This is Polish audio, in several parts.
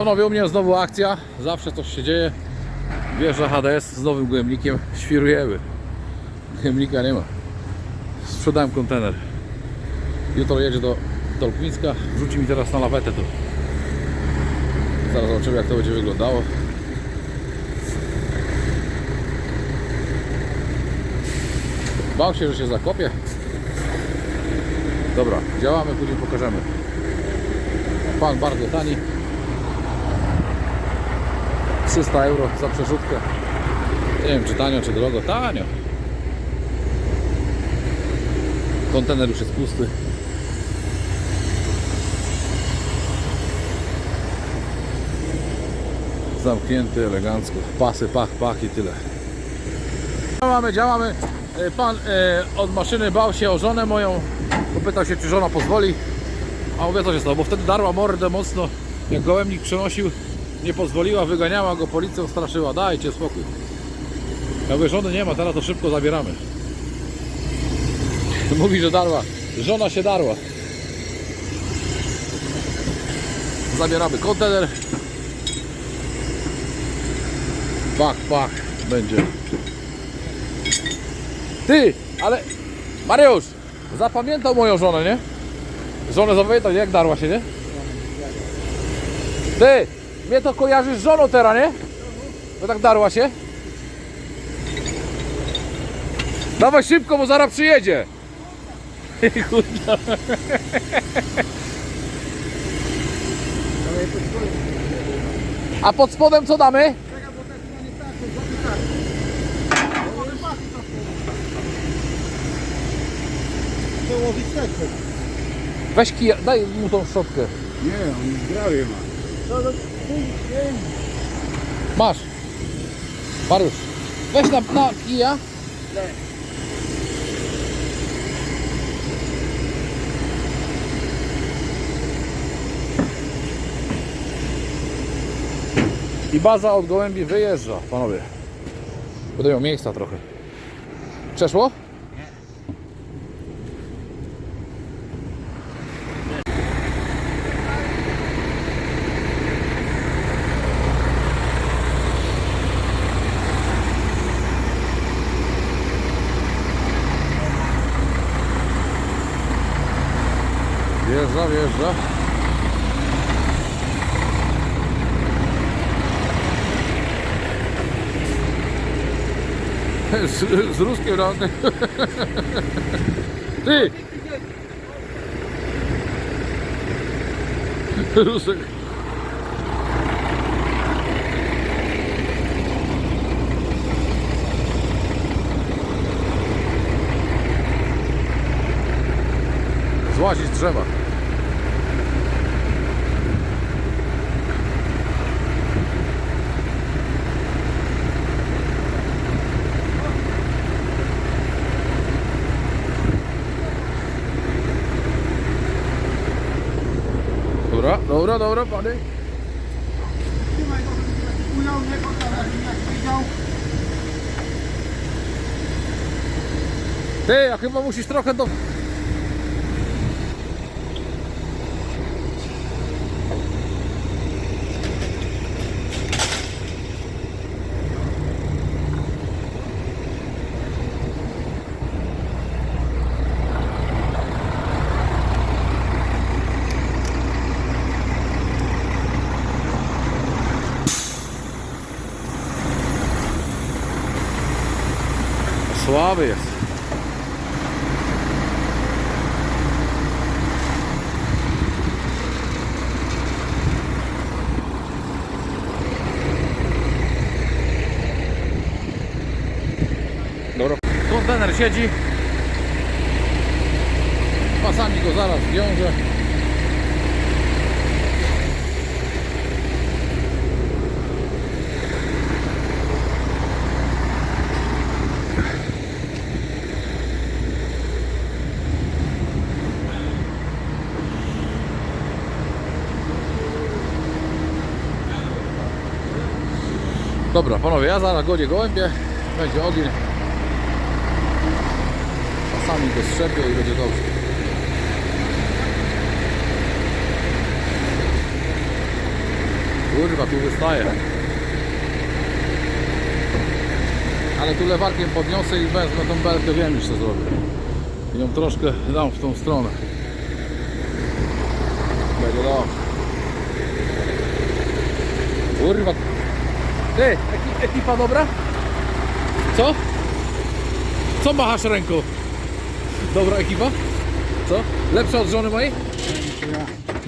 Panowie, u mnie znowu akcja, zawsze coś się dzieje. Wjeżdża HDS z nowym gojemnikiem, świrujemy. Gojemnika nie ma. Sprzedałem kontener. Jutro jedzie do Tolkmińska, wrzuci mi teraz na lawetę tu. Zaraz zobaczymy jak to będzie wyglądało. Bał się, że się zakopie. Dobra, działamy, później pokażemy. Pan bardzo tani. 300 euro za przerzutkę. Nie wiem czy tanio, czy drogo. Tanio. Kontener już jest pusty. Zamknięty elegancko. Pasy, pach, pach i tyle. Działamy, działamy. E, Pan e, od maszyny bał się o żonę moją. Popytał się, czy żona pozwoli. A mówię, co się stało, bo wtedy darła mordę mocno. Jak gołębnik przenosił, nie pozwoliła, wyganiała go, policją straszyła. Dajcie spokój. Ja mówię, żony nie ma, teraz to szybko zabieramy. Mówi, że darła. Żona się darła. Zabieramy kontener. Pach, pach. Będzie. Ty, ale Mariusz, zapamiętał moją żonę, nie? Żonę zapamiętał, jak darła się, nie? Ty, mnie to kojarzysz z żoną teraz, nie? Bo tak darła się. Dawaj szybko, bo zaraz przyjedzie. Kurwa. A pod spodem co damy? Weź kija, daj mu tą szczotkę. Nie, on zdrowie ma. Masz. Mariusz, weź na, na kija. I baza od gołębi wyjeżdża, panowie. Miał miejsca trochę. Przeszło? Wjeżdża, wjeżdża. Z, z ruskiem na Ty! Rusek. Złazić drzewa. Dobra, dobra, pany. Trzymaj go, żeby taki ujał, nie pokazał, jak widział. Ty, chyba musisz trochę do... Słaby jest. Dobra. Kontener siedzi. Pasami go zaraz wiąże. Dobra, panowie, ja zaraz godzie gołębie, będzie ogień. Pasami go strzepię i będzie dobrze. Kurwa, tu wystaje. Ale tu lewarkiem podniosę i wezmę tą belkę, wiem już co zrobię. I ją troszkę dam w tą stronę. Będzie dobrze. Kurwa. Ty, eki, ekipa dobra? Co? Co machasz ręką? Dobra ekipa? Co? Lepsza od żony mojej?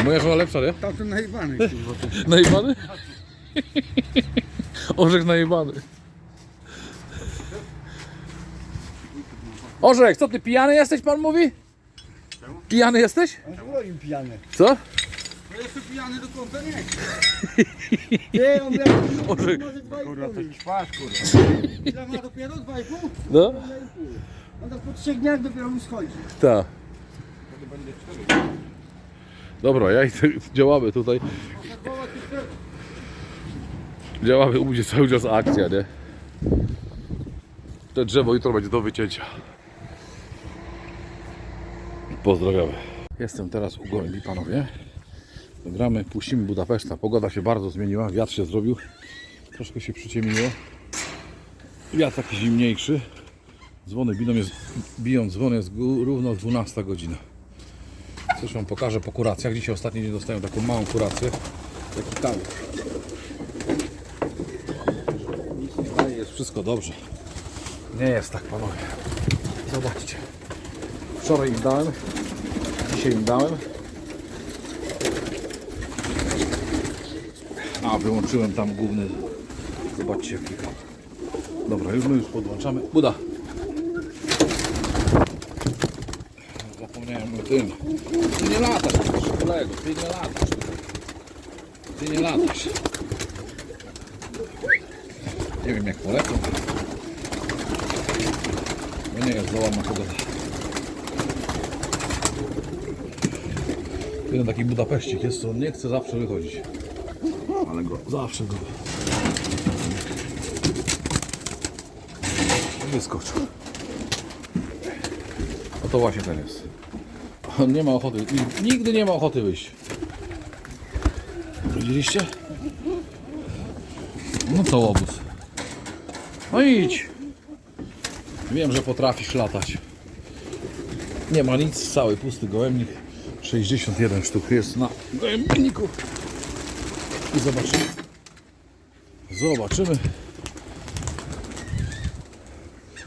Moja żona lepsza, nie? Tamten najebany, kurwa. ty. Najebany? Orzech najebany. Orzech, co ty pijany jesteś, pan mówi? Pijany jesteś? On swoim pijany. Co? No jeszcze pijany do końca nie. Ty, on miał... Orzech. Może dwa i Kurwa, pół. to ćwasz, kurwa. Ile ma dopiero? Dwa i pół? No? Dwa i pół. On tak po trzech dniach dopiero mu schodzi. Tak. Dobra, ja idę, działamy tutaj. Działamy, u mnie cały czas akcja, nie? To drzewo jutro będzie do wycięcia. Pozdrawiamy. Jestem teraz u gołębi, panowie. Gramy, puścimy Budapeszta. Pogoda się bardzo zmieniła, wiatr się zrobił. Troszkę się przyciemniło. Wiatr taki zimniejszy. Dzwony biją, jest, biją dzwony jest równo 12 godzina. Coś wam pokażę po kuracjach. Dzisiaj ostatni dzień dostałem taką małą kurację. Taki talerz. Daje, jest wszystko dobrze. Nie jest tak, panowie. Zobaczcie. Wczoraj im dałem, dzisiaj im dałem. A, wyłączyłem tam główny. Zobaczcie, jak klikam. Dobra, już my już podłączamy. Buda. Zapomniałem o tym. Ty nie latasz, kolego. Ty nie latasz. Ty nie latasz. Nie wiem jak polecą. Bo nie jest załamna pogoda. Jeden taki Budapeszcik jest, on nie chce zawsze wychodzić. Ale go zawsze go wyskoczył. O to właśnie ten jest. On nie ma ochoty, nig- nigdy nie ma ochoty wyjść. Widzieliście? No to obóz. No idź. Wiem, że potrafisz latać. Nie ma nic, cały pusty gołębnik. 61 sztuk jest na gołębniku. I zobaczymy. Zobaczymy.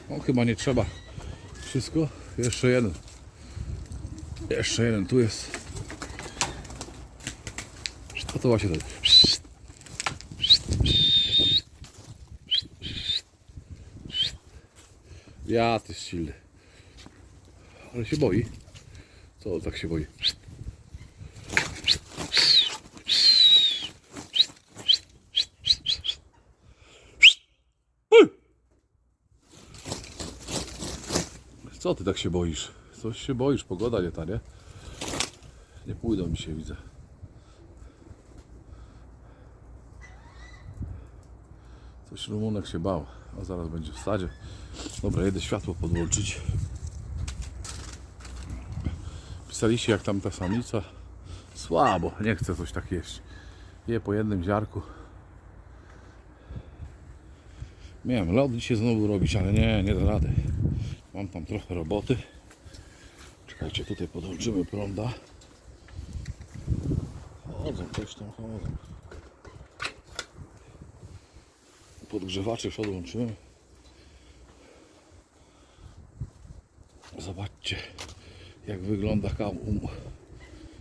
O, chyba nie trzeba. Wszystko. Jeszcze jeden. Jeszcze jeden tu jest. A to właśnie ten. Wiatr jest silny. Ale się boi. Co tak się boi? Co ty tak się boisz? Coś się boisz, pogoda nie ta, nie? Nie pójdą mi się, widzę. Coś Rumunek się bał, a zaraz będzie w stadzie. Dobra, jedę światło podłączyć. Pisaliście jak tam ta samica. Słabo, nie chcę coś tak jeść. Je po jednym ziarku. Miałem lody się znowu robić, ale nie, nie da rady. Mam tam trochę roboty. Czekajcie, tutaj podłączymy prąda. Chodzą, coś tam chodzą. Podgrzewacze już odłączyłem. Zobaczcie, jak wygląda kał u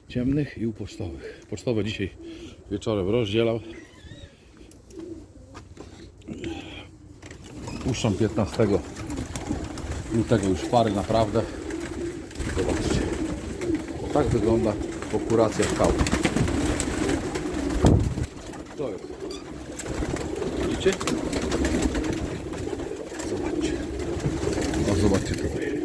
ciemnych i u pocztowych. Pocztowe dzisiaj wieczorem rozdzielał. Puszczam 15 lutego już pary naprawdę. Tak wygląda pokuracja kał. To jest. Widzicie? Zobaczcie. O, zobaczcie tutaj.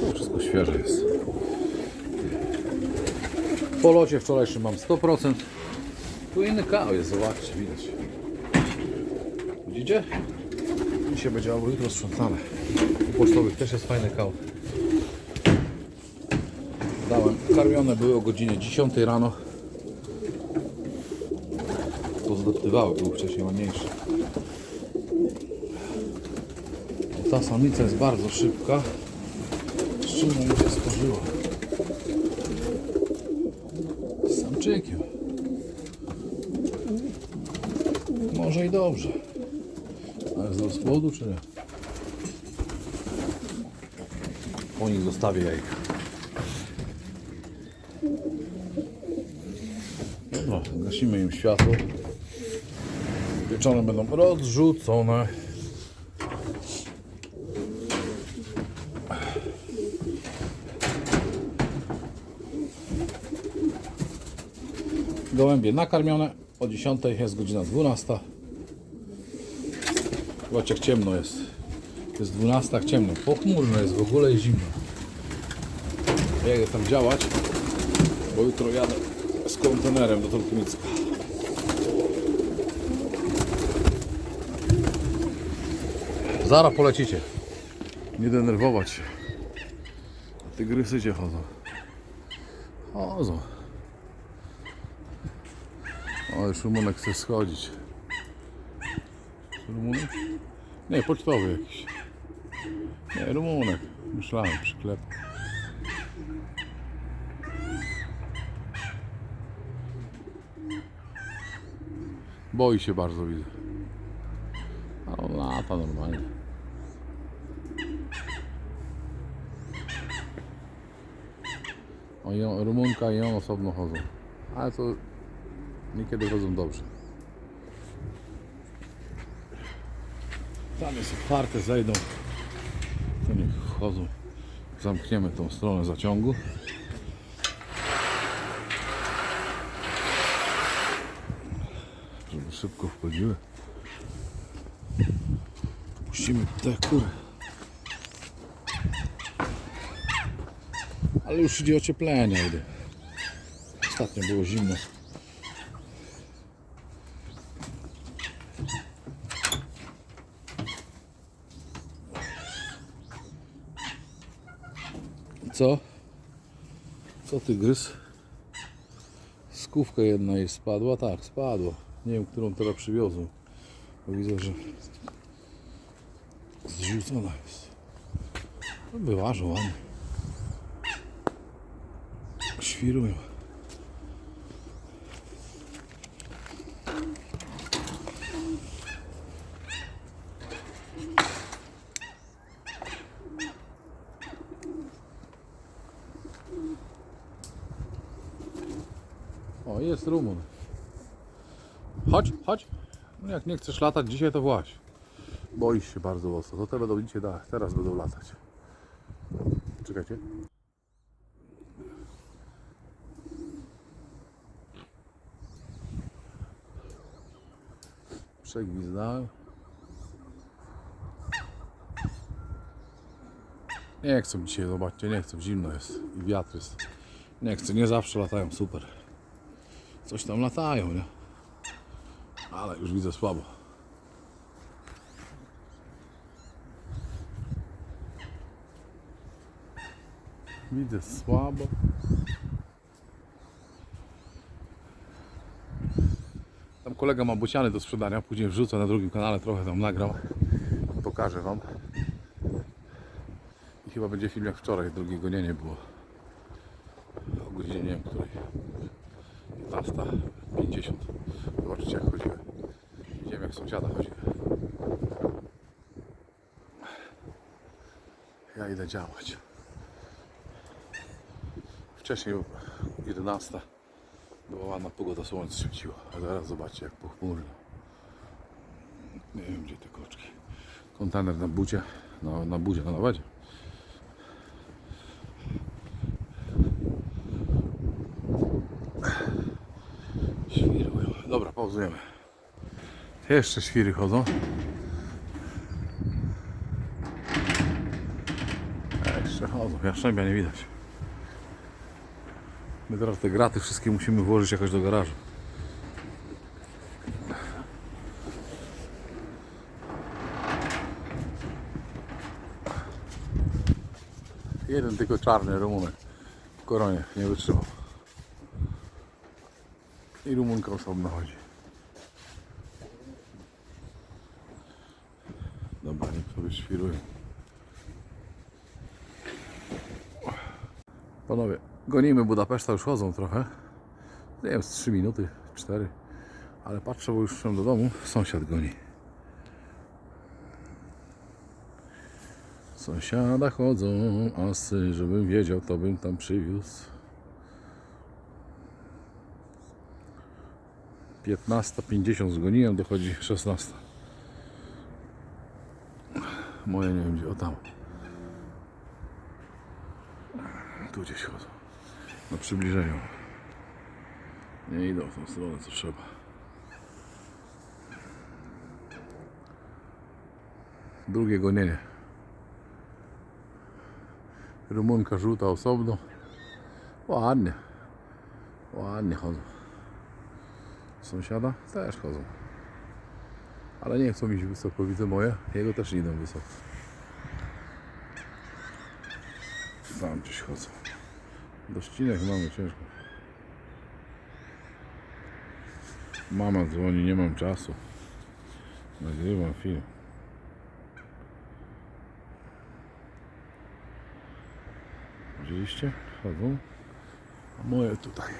To wszystko świeże jest. Po locie wczorajszym mam 100%. Tu inny kał jest, zobaczcie, widać. Widzicie? Dzisiaj będzie albo jutro sprzątane. Pocztowych też jest fajny kał. Dałem Nakarmione były o godzinie 10 rano. Pozdoptywały, były wcześniej ładniejsze. Ta samica jest bardzo szybka. Szczerze mi się skorzyła. Z samczykiem. Może i dobrze. Ale z rozpłodu czy nie? Po nich zostawię jajka. Dobra, gasimy im światło. Wieczorem będą rozrzucone. Gołębie nakarmione. O 10 jest godzina 12. Zobaczcie jak ciemno jest. Jest 12, jak ciemno. Pochmurno jest w ogóle i zimno. Ja idę tam działać, bo jutro jadę z kontenerem do Tolkienicka. Zara polecicie. Nie denerwować się. Tygrysy cię chodzą. Chodzą. O, już Rumunek chce schodzić. Rumunek? Nie, pocztowy jakiś. Nie, Rumunek. Myślałem, przyklep. Boi się bardzo, widzę. A on lata normalnie. O, i on, Rumunka i on osobno chodzą. Ale to niekiedy chodzą dobrze. Tam jest otwarte, zejdą. To niech chodzą. Zamkniemy tą stronę zaciągu. Żeby szybko wchodziły. Puścimy te kury. Ale już idzie ocieplenie. Idę. Ostatnio było zimno. Co? Co ty gryz? Skówka jedna jej spadła? Tak, spadła. Nie wiem, którą teraz przywiozłem. Bo widzę, że zrzucona jest. No, Wyłażą ładnie. Świrują. O, jest Rumun. Chodź, chodź. No jak nie chcesz latać dzisiaj, to właź. Boisz się bardzo mocno. To te będą dzisiaj, da, teraz będą latać. Czekajcie. Przegwizdałem. Nie chcę dzisiaj, zobaczcie, nie chcę, zimno jest i wiatr jest. Nie chcę, nie zawsze latają super. Coś tam latają, nie? Ale już widzę słabo. Widzę słabo. Tam kolega ma bociany do sprzedania, później wrzucę na drugim kanale, trochę tam nagram. Pokażę wam. I chyba będzie film jak wczoraj, drugiego nie, nie było. O godzinie nie wiem której. 15.50. Zobaczcie jak chodziłem. Sąsiada chodziłem. Ja idę działać. Wcześniej 11 była ładna pogoda, słońce świeciło. A zaraz zobaczcie jak pochmurno. Nie wiem gdzie te koczki. Kontener na budzie, na, na budzie, na nawadzie. Świrują. Dobra, pauzujemy. Jeszcze świry chodzą. Jeszcze chodzą. Jaszczębia nie widać. My teraz te graty wszystkie musimy włożyć jakoś do garażu. Jeden tylko czarny Rumunek. w koronie, nie wytrzymał. I Rumunka osobno chodzi. Dobra, niech sobie świruje. Panowie, gonimy Budapeszta, już chodzą trochę. Nie wiem, z 3 minuty, 4. Ale patrzę, bo już szłem do domu, sąsiad goni. Sąsiada chodzą, asy, żebym wiedział, to bym tam przywiózł. 15.50 zgoniłem, dochodzi 16. Moje nie wiem gdzie, o tam. Tu gdzieś chodzą. Na przybliżeniu. Nie idą w tą stronę, co trzeba. Drugie gonienie. Rumunka żółta osobno. Ładnie. Ładnie chodzą. Sąsiada też chodzą. Ale nie chcą iść wysoko, widzę moje. Jego też nie idą wysoko. Tam gdzieś chodzą. Dościnek mamy ciężko. Mama dzwoni, nie mam czasu. Nagrywam film. Widzieliście? Chodzą. A moje tutaj.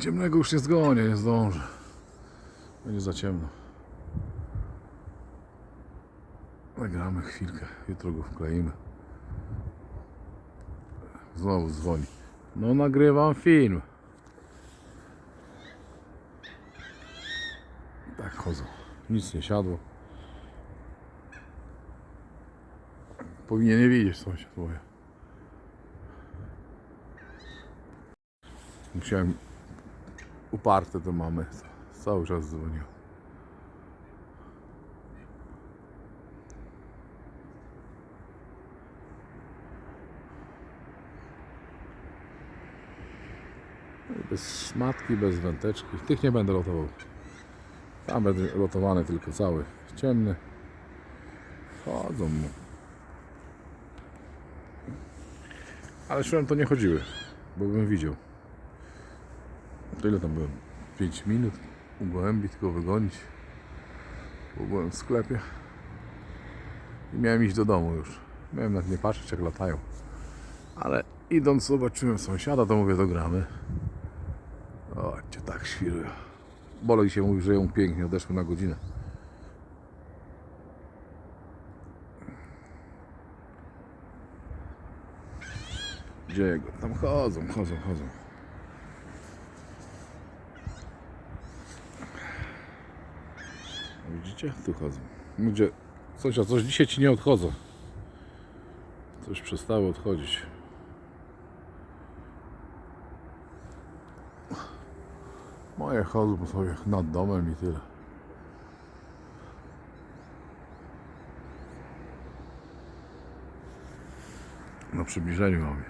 Ciemnego już nie zgonię, nie zdążę. Będzie za ciemno. Nagramy chwilkę, jutro go wkleimy. Znowu dzwoni. No nagrywam film. Tak chodzą. Nic nie siadło. Powinien nie widzieć sąsiad moje. Musiałem uparte to mamy. Cały czas dzwonił. Bez szmatki, bez węteczki. Tych nie będę lotował. Tam będę lotowany tylko cały. Ciemny. Chodzą mu. Ale szłem to nie chodziły, bo bym widział. To ile tam byłem? 5 minut. U gołębi tylko wygonić. Bo byłem w sklepie. I miałem iść do domu już. Miałem nawet nie patrzeć jak latają. Ale idąc zobaczyłem sąsiada, to mówię dogramy. O, cię tak świrują. Bolek się mówi, że ją pięknie odeszły na godzinę. Gdzie jego? Tam chodzą, chodzą, chodzą. Widzicie? Tu chodzą. Gdzie? Sąsiad, coś dzisiaj ci nie odchodzą. Coś przestało odchodzić. Moje chodzą sobie nad domem i tyle. Na przybliżeniu mam je.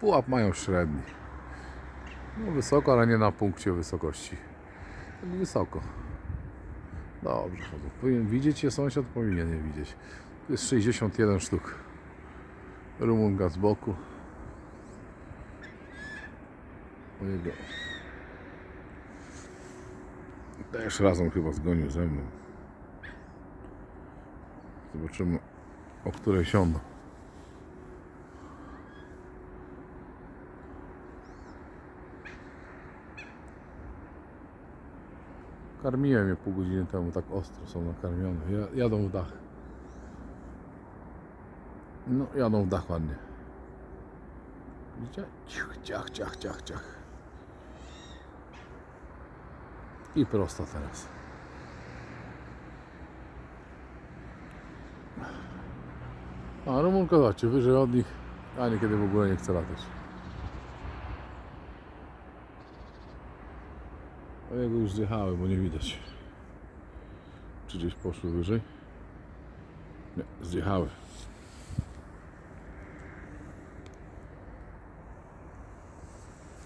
Pułap mają średni. No wysoko, ale nie na punkcie wysokości. Wysoko. Dobrze chodzą. Powinien widzieć je sąsiad? Powinien je widzieć. Tu jest 61 sztuk. Rumunga z boku. Mojego. Też razem chyba zgonił ze mną. Zobaczymy o której siądą. Karmiłem je pół godziny temu, tak ostro są nakarmione. Ja- Jadą w dach. No, jadą w dach ładnie. Widzicie? Ciach, ciach, ciach, ciach, ciach. I prosto teraz. A Rumunka, zobaczcie, wyżej od nich, a niekiedy w ogóle nie chce latać. A jego już zjechały, bo nie widać. Czy gdzieś poszły wyżej? Nie, zjechały.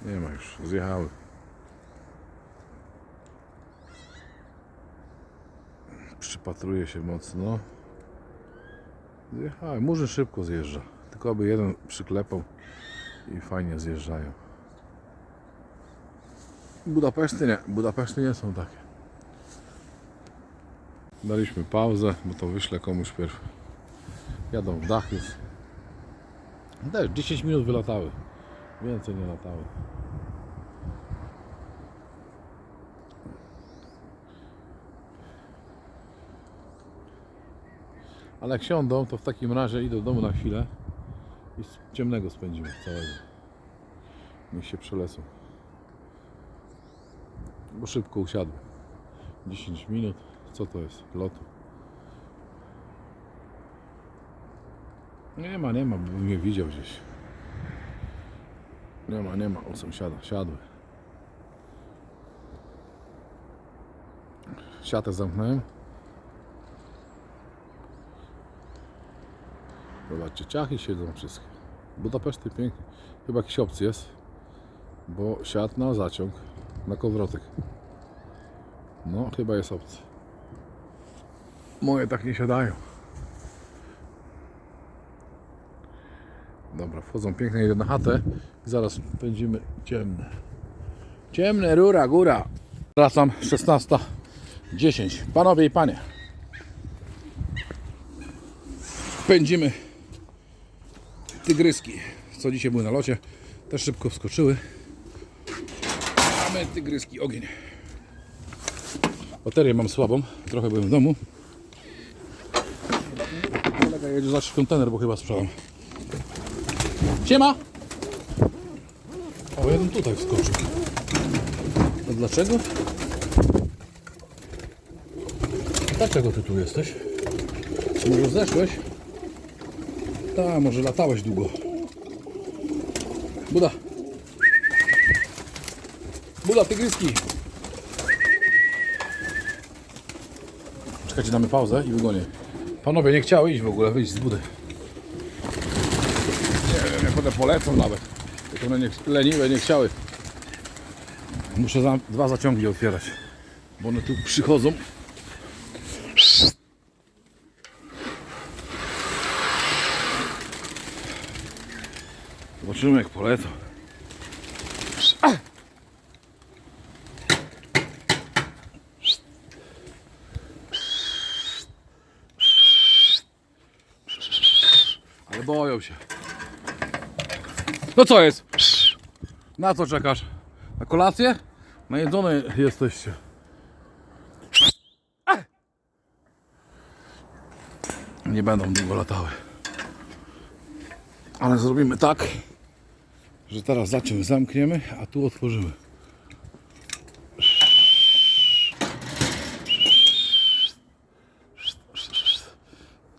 Nie ma już, zjechały. Przypatruję się mocno. Zjechałem. Murzyn szybko zjeżdża. Tylko aby jeden przyklepał i fajnie zjeżdżają. Budapeszty nie. Budapeszty nie są takie. Daliśmy pauzę, bo to wyślę komuś pierw. Jadą w dach już. Też 10 minut wylatały. Więcej nie latały. Ale jak siądą, to w takim razie idę do domu na chwilę i ciemnego spędzimy całego. Niech się przelecą. Bo szybko usiadłem. 10 minut. Co to jest? Lotu. Nie ma, nie ma, bo mnie widział gdzieś. Nie ma, nie ma. O sąsiada. Siadły. Siatę zamknąłem. Zobaczcie, ciachy siedzą wszystkie. Budapeszty pięknie. Chyba jakiś obcy jest. Bo siadł na zaciąg. Na kowrotek. No, chyba jest obcy. Moje tak nie siadają. Dobra, wchodzą pięknie na chatę i zaraz pędzimy ciemne. Ciemne, rura, góra. Wracam 16.10. Panowie i panie. Pędzimy tygryski, co dzisiaj były na locie. Też szybko wskoczyły. Tygryski, ogień. Baterię mam słabą, trochę byłem w domu. Kolega jedzie zaś kontener, bo chyba sprzedam. Siema! O, jeden tutaj wskoczył. A dlaczego? Dlaczego ty tu jesteś? Może zeszłeś? Tak, może latałeś długo. Buda! Buda, tygryski! Czekajcie, damy pauzę i wygonię. Panowie nie chciały iść w ogóle, wyjść z budy. Nie wiem, jak one polecą nawet. Jak one nie, leniwe nie chciały. Muszę za, dwa zaciągi otwierać, bo one tu przychodzą. Zobaczymy jak polecą. Ale boją się. No co jest? Na co czekasz? Na kolację? Najedzone jesteście. Nie będą długo latały. Ale zrobimy tak, że teraz zaciąg zamkniemy, a tu otworzymy.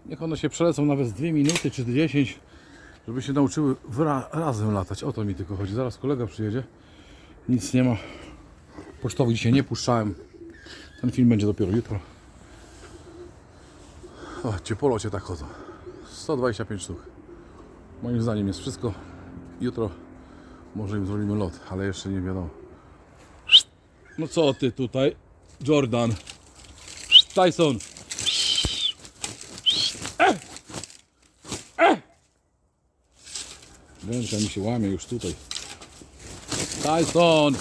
Niech one się przelecą nawet z 2 minuty czy 10, żeby się nauczyły razem latać. O to mi tylko chodzi. Zaraz kolega przyjedzie. Nic nie ma. Pocztowy dzisiaj nie puszczałem. Ten film będzie dopiero jutro. Zobaczcie, po locie tak chodzą. 125 sztuk. Moim zdaniem jest wszystko. Jutro może im zrobimy lot, ale jeszcze nie wiadomo. No co ty tutaj, Jordan? Tyson. Ręka mi się łamie już tutaj. Tyson!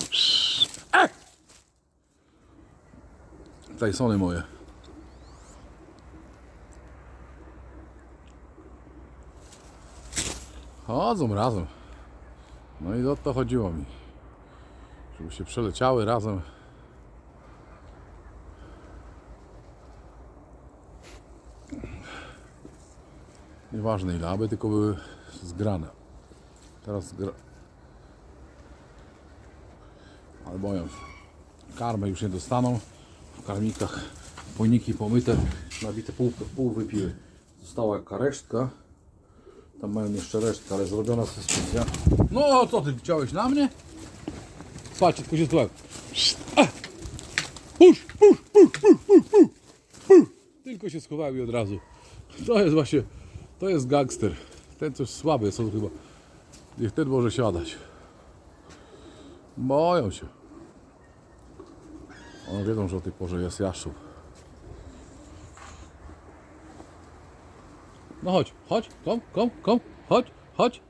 Tysony moje. Chodzą razem. No i o to chodziło mi. Żeby się przeleciały razem. Nieważne ile, aby tylko były zgrane. Teraz gra... Ale boją się. Karmę już nie dostaną. W karmikach pojniki pomyte, nabite pół, pół wypiły. Została jaka resztka. Tam mają jeszcze resztkę, ale zrobiona specjalnie. No co ty chciałeś na mnie? Patrz, tylko się słuchaj. Pusz, pusz, pusz, pusz, pusz. Tylko się schowały od razu. To jest właśnie, to jest gangster. Ten coś słaby jest, on chyba. Niech ten może siadać. Boją się. One wiedzą, że o tej porze jest jaszczur. No chodź, chodź, kom, kom, kom, chodź, chodź,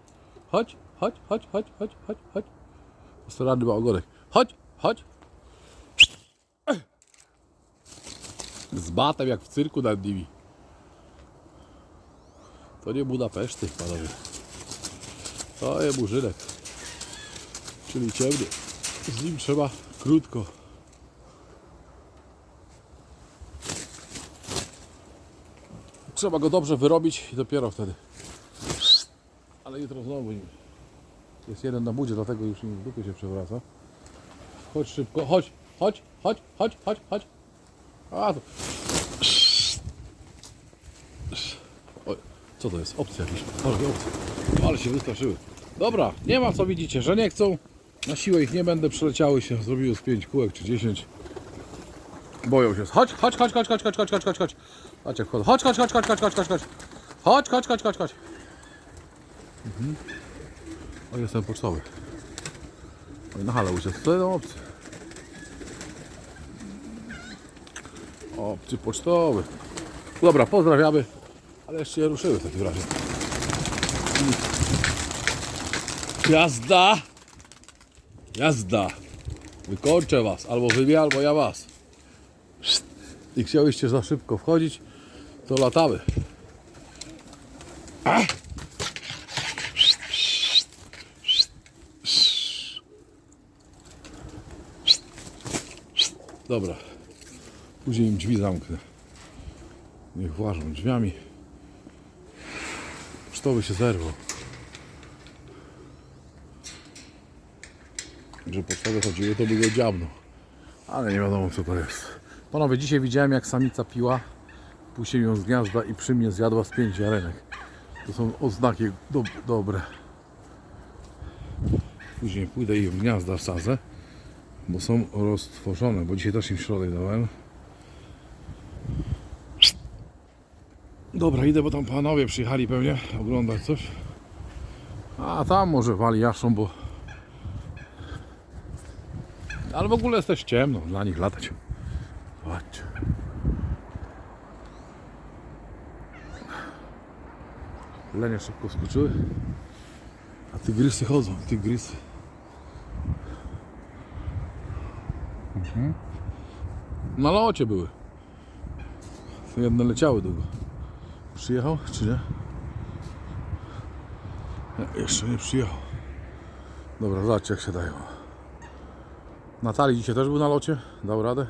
chodź, chodź, chodź, chodź, chodź, chodź, chodź. Staranny ma ogonek. Chodź, chodź. Z batem jak w cyrku nad nimi. To nie Budapeszty, panowie. To jest Murzynek. Czyli ciemny. Z nim trzeba krótko. Trzeba go dobrze wyrobić i dopiero wtedy. Ale jutro znowu nim. Jest jeden na budzie, dlatego już nim w dupie się przewraca. Chodź szybko, chodź, chodź, chodź, chodź, chodź, chodź. A, to... Oj, co to jest? Opcja jakiś. Ale opcja. Ale się wystraszyły. Dobra, nie ma co widzicie, że nie chcą. Na siłę ich nie będę, przeleciały się, zrobiły z 5 kółek czy 10. Boją się. Chodź, chodź, chodź, chodź, chodź, chodź, chodź, chodź, chodź, chodź. Jak wchodzą. Chodź, chodź, chodź, chodź, chodź, chodź, chodź, chodź. Chodź, chodź, chodź, chodź, chodź. Mhm. O, jestem pocztowy. Oj, na halę uciekł. To jest opcja. Obcy pocztowy. Dobra, pozdrawiamy. Ale jeszcze nie ruszyły w takim razie. Jazda! Jazda! Wykończę was, albo wy mnie, albo ja was. I chciałyście za szybko wchodzić, to latamy. A! Dobra. Później im drzwi zamknę. Niech włażą drzwiami. Pocztowy się zerwał. Że pocztowe chodziły, to by go. Ale nie wiadomo co to jest. Panowie, dzisiaj widziałem jak samica piła. Puściłem ją z gniazda i przy mnie zjadła z pięć ziarenek. To są oznaki do, dobre. Później pójdę i w gniazda wsadzę, bo są roztworzone, bo dzisiaj też im środek dałem. Dobra, idę, bo tam panowie przyjechali pewnie oglądać coś. A tam może wali jaszą, bo... Ale w ogóle jest też ciemno dla nich latać. Zobaczcie. Lenie szybko skoczyły. A tygrysy chodzą, tygrysy. Mhm. Na locie były. Jedne leciały długo. Przyjechał, czy nie? nie? Jeszcze nie przyjechał. Dobra, zobaczcie jak się dają. Natalii dzisiaj też był na locie. Dał radę.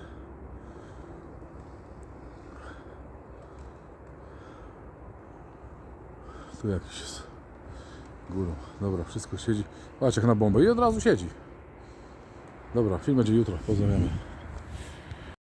Tu jakiś jest. Górą. Dobra, wszystko siedzi. Patrz jak na bombę. I od razu siedzi. Dobra, film będzie jutro. Pozdrawiamy.